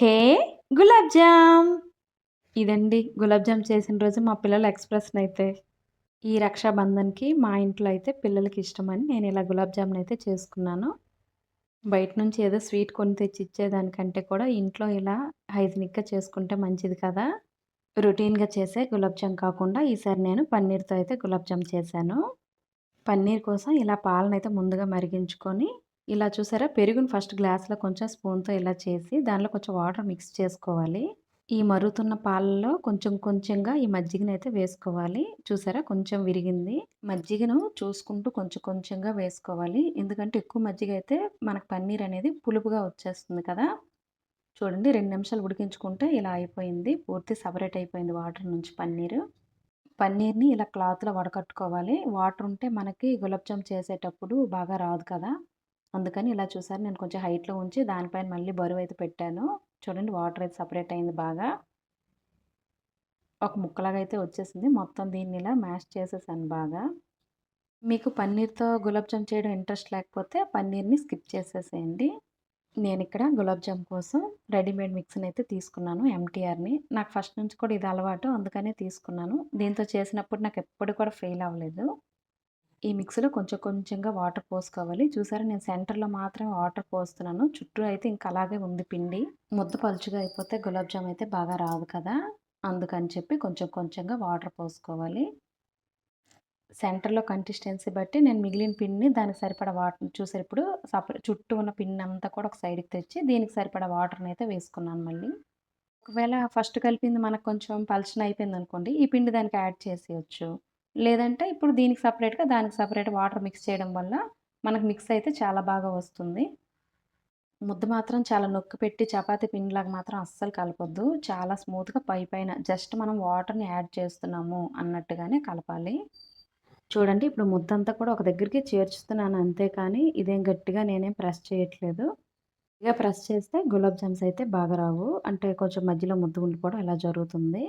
హే గులాబ్ జామ్. ఇదండి గులాబ్ జామ్ చేసిన రోజు మా పిల్లల ఎక్స్ప్రెస్ అయితే ఈ రక్షాబంధన్కి మా ఇంట్లో అయితే పిల్లలకి ఇష్టమని నేను ఇలా గులాబ్ అయితే చేసుకున్నాను. బయట నుంచి ఏదో స్వీట్ కొని తెచ్చి ఇచ్చేదానికంటే కూడా ఇంట్లో ఇలా హైజీనిక్గా చేసుకుంటే మంచిది కదా. రొటీన్గా చేసే గులాబ్ జామ్ కాకుండా ఈసారి నేను పన్నీర్తో అయితే గులాబ్ జామ్ చేశాను. పన్నీర్ కోసం ఇలా పాలనైతే ముందుగా మరిగించుకొని ఇలా చూసారా? పెరుగును ఫస్ట్ గ్లాస్లో కొంచెం స్పూన్తో ఇలా చేసి దానిలో కొంచెం వాటర్ మిక్స్ చేసుకోవాలి. ఈ మరుగుతున్న పాలలో కొంచెం కొంచెంగా ఈ మజ్జిగను అయితే వేసుకోవాలి. చూసారా? కొంచెం విరిగింది. మజ్జిగను చూసుకుంటూ కొంచెం కొంచెంగా వేసుకోవాలి. ఎందుకంటే ఎక్కువ మజ్జిగ అయితే మనకు పన్నీర్ అనేది పులుపుగా వచ్చేస్తుంది కదా. చూడండి రెండు నిమిషాలు ఉడికించుకుంటే ఇలా అయిపోయింది. పూర్తి సపరేట్ అయిపోయింది వాటర్ నుంచి పన్నీరు. పన్నీర్ని ఇలా క్లాత్లో వడకట్టుకోవాలి. వాటర్ ఉంటే మనకి గులాబ్ జామ్ చేసేటప్పుడు బాగా రాదు కదా. అందుకని ఇలా చూసారు. నేను కొంచెం హైట్లో ఉంచి దానిపైన మళ్ళీ బరువు అయితే పెట్టాను. చూడండి వాటర్ అయితే సపరేట్ అయింది బాగా. ఒక ముక్కలాగా అయితే వచ్చేసింది. మొత్తం దీన్ని ఇలా మ్యాష్ చేసేసాను బాగా. మీకు పన్నీర్తో గులాబ్జామ్ చేయడం ఇంట్రెస్ట్ లేకపోతే పన్నీర్ని స్కిప్ చేసేసేయండి. నేను ఇక్కడ గులాబ్జామ్ కోసం రెడీమేడ్ మిక్స్ని అయితే తీసుకున్నాను ఎంటీఆర్ని. నాకు ఫస్ట్ నుంచి కూడా ఇది అలవాటు. అందుకనే తీసుకున్నాను. దీంతో చేసినప్పుడు నాకు ఎప్పుడు కూడా ఫెయిల్ అవ్వలేదు. ఈ మిక్సీలో కొంచెం కొంచెంగా వాటర్ పోసుకోవాలి. చూసారా నేను సెంటర్లో మాత్రమే వాటర్ పోస్తున్నాను. చుట్టూ అయితే ఇంకా అలాగే ఉంది పిండి. ముద్ద పలుచుగా అయిపోతే గులాబ్ జామ్ అయితే బాగా రాదు కదా. అందుకని చెప్పి కొంచెం కొంచెంగా వాటర్ పోసుకోవాలి. సెంటర్లో కన్సిస్టెన్సీ బట్టి నేను మిగిలిన పిన్ని దానికి సరిపడా వాటర్ చూసారు ఇప్పుడు సపరేట్ చుట్టూ ఉన్న పిన్ అంతా కూడా ఒక సైడ్కి తెచ్చి దీనికి సరిపడా వాటర్ని అయితే వేసుకున్నాను మళ్ళీ. ఒకవేళ ఫస్ట్ కలిపింది మనకు కొంచెం పలచన అయిపోయింది అనుకోండి ఈ పిండి దానికి యాడ్ చేసేయచ్చు. లేదంటే ఇప్పుడు దీనికి సపరేట్గా దానికి సపరేట్ వాటర్ మిక్స్ చేయడం వల్ల మనకు మిక్స్ అయితే చాలా బాగా వస్తుంది. ముద్ద మాత్రం చాలా నొక్కి పెట్టి చపాతి పిండిలాగా మాత్రం అస్సలు కలపొద్దు. చాలా స్మూత్గా పై పైన జస్ట్ మనం వాటర్ని యాడ్ చేస్తున్నాము అన్నట్టుగానే కలపాలి. చూడండి ఇప్పుడు ముద్దంతా కూడా ఒక దగ్గరికి చేర్చుతున్నాను అంతే కానీ ఇదేం గట్టిగా నేనేం ప్రెస్ చేయట్లేదు. ఇక ప్రెస్ చేస్తే గులాబ్ జామ్స్ అయితే బాగా రావు. అంటే కొంచెం మధ్యలో ముద్ద ఉండిపోవడం ఇలా జరుగుతుంది.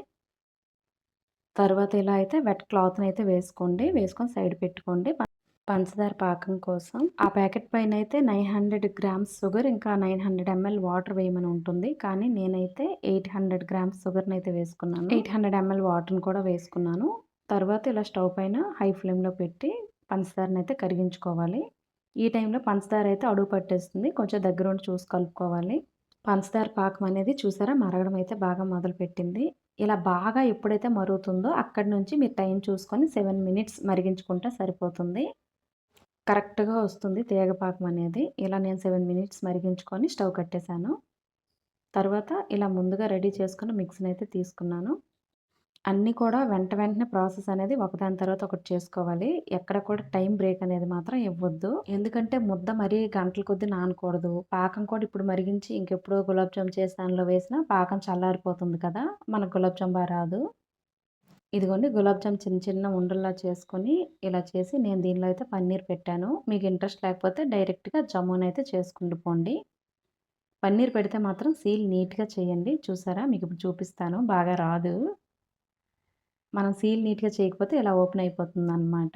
తర్వాత ఇలా అయితే వెట్ క్లాత్ని అయితే వేసుకోండి. వేసుకొని సైడ్ పెట్టుకోండి. పంచదార పాకం కోసం. ఆ ప్యాకెట్ పైన అయితే నైన్ హండ్రెడ్ గ్రామ్స్ షుగర్ ఇంకా నైన్ హండ్రెడ్ ఎంఎల్ వాటర్ వేయమని ఉంటుంది. కానీ నేనైతే ఎయిట్ హండ్రెడ్ గ్రామ్స్ షుగర్ని అయితే వేసుకున్నాను. ఎయిట్ హండ్రెడ్ ఎంఎల్ వాటర్ని కూడా వేసుకున్నాను. తర్వాత ఇలా స్టవ్ పైన హై ఫ్లేమ్లో పెట్టి పంచదారని అయితే కరిగించుకోవాలి. ఈ టైంలో పంచదార అయితే అడుగు పట్టేస్తుంది. కొంచెం దగ్గర ఉండి చూసి కలుపుకోవాలి. పంచదార పాకం అనేది చూసారా? మరగడం అయితే బాగా మొదలుపెట్టింది. ఇలా బాగా ఎప్పుడైతే మరుగుతుందో అక్కడి నుంచి మీరు టైం చూసుకొని సెవెన్ మినిట్స్ మరిగించుకుంటే సరిపోతుంది. కరెక్ట్గా వస్తుంది తీగపాకం అనేది. ఇలా నేను సెవెన్ మినిట్స్ మరిగించుకొని స్టవ్ కట్టేశాను. తర్వాత ఇలా ముందుగా రెడీ చేసుకుని మిక్సీని అయితే తీసుకున్నాను. అన్నీ కూడా వెంట వెంటనే ప్రాసెస్ అనేది ఒకదాని తర్వాత ఒకటి చేసుకోవాలి. ఎక్కడ కూడా టైం బ్రేక్ అనేది మాత్రం ఇవ్వద్దు. ఎందుకంటే ముద్ద మరీ గంటల కొద్ది నానకూడదు. పాకం కూడా ఇప్పుడు మరిగించి ఇంకెప్పుడో గులాబ్ జామ్ చేసి దానిలో వేసినా పాకం చల్లారిపోతుంది కదా. మనకు గులాబ్ జామ్ బాగా రాదు. ఇదిగోండి గులాబ్ జామ్ చిన్న చిన్న ఉండల్లా చేసుకొని ఇలా చేసి నేను దీనిలో అయితే పన్నీర్ పెట్టాను. మీకు ఇంట్రెస్ట్ లేకపోతే డైరెక్ట్గా జమ్మూన్ అయితే చేసుకుంటూ పోండి. పన్నీర్ పెడితే మాత్రం సీల్ నీట్గా చేయండి. చూసారా? మీకు ఇప్పుడు చూపిస్తాను. బాగా రాదు. మనం సీల్ నీట్గా చేయకపోతే ఇలా ఓపెన్ అయిపోతుంది అనమాట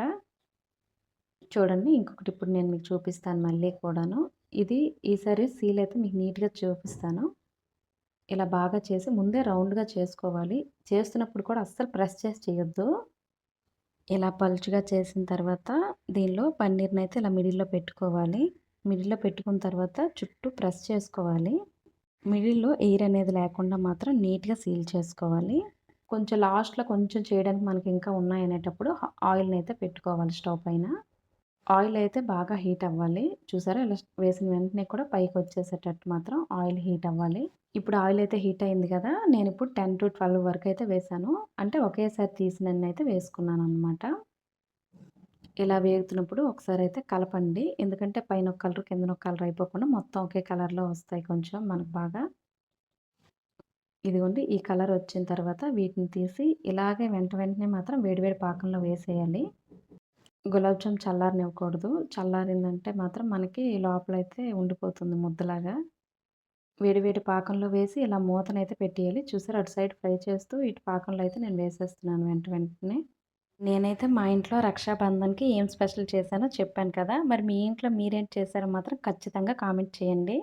చూడండి ఇంకొకటి ఇప్పుడు నేను మీకు చూపిస్తాను మళ్ళీ కూడాను. ఇది ఈసారి సీల్ అయితే మీకు నీట్గా చూపిస్తాను. ఇలా బాగా చేసి ముందే రౌండ్గా చేసుకోవాలి. చేస్తున్నప్పుడు కూడా అస్సలు ప్రెస్ చేసి చేయొద్దు. ఇలా పలుచుగా చేసిన తర్వాత దీనిలో పన్నీర్ని అయితే ఇలా మిడిల్లో పెట్టుకోవాలి. మిడిల్లో పెట్టుకున్న తర్వాత చుట్టూ ప్రెస్ చేసుకోవాలి. మిడిల్లో ఎయిర్ అనేది లేకుండా మాత్రం నీట్గా సీల్ చేసుకోవాలి. కొంచెం లాస్ట్లో కొంచెం చేయడానికి మనకి ఇంకా ఉన్నాయనేటప్పుడు ఆయిల్ని అయితే పెట్టుకోవాలి స్టవ్ పైన. ఆయిల్ అయితే బాగా హీట్ అవ్వాలి. చూసారా ఇలా వేసిన వెంటనే కూడా పైకి వచ్చేసేటట్టు మాత్రం ఆయిల్ హీట్ అవ్వాలి. ఇప్పుడు ఆయిల్ అయితే హీట్ అయింది కదా నేను ఇప్పుడు టెన్ టు ట్వెల్వ్ వరకు అయితే వేసాను. అంటే ఒకేసారి తీసినన్ని అయితే వేసుకున్నాను అనమాట ఇలా వేగుతున్నప్పుడు ఒకసారి అయితే కలపండి. ఎందుకంటే పైన ఒక కలర్ కింద ఒక కలర్ అయిపోకుండా మొత్తం ఒకే కలర్లో వస్తాయి కొంచెం మనకు బాగా. ఇదిగోండి ఈ కలర్ వచ్చిన తర్వాత వీటిని తీసి ఇలాగే వెంట వెంటనే మాత్రం వేడివేడి పాకంలో వేసేయాలి. గులాబ్ జామ్ చల్లారనివ్వకూడదు. చల్లారిందంటే మాత్రం మనకి లోపలైతే ఉండిపోతుంది ముద్దలాగా. వేడివేడి పాకంలో వేసి ఇలా మూతనైతే పెట్టేయాలి. చూసారు అటు సైడ్ ఫ్రై చేస్తూ ఇటు పాకంలో అయితే నేను వేసేస్తున్నాను వెంట వెంటనే. నేనైతే మా ఇంట్లో రక్షాబంధన్కి ఏం స్పెషల్ చేశానో చెప్పాను కదా. మరి మీ ఇంట్లో మీరేం చేశారో మాత్రం ఖచ్చితంగా కామెంట్ చేయండి.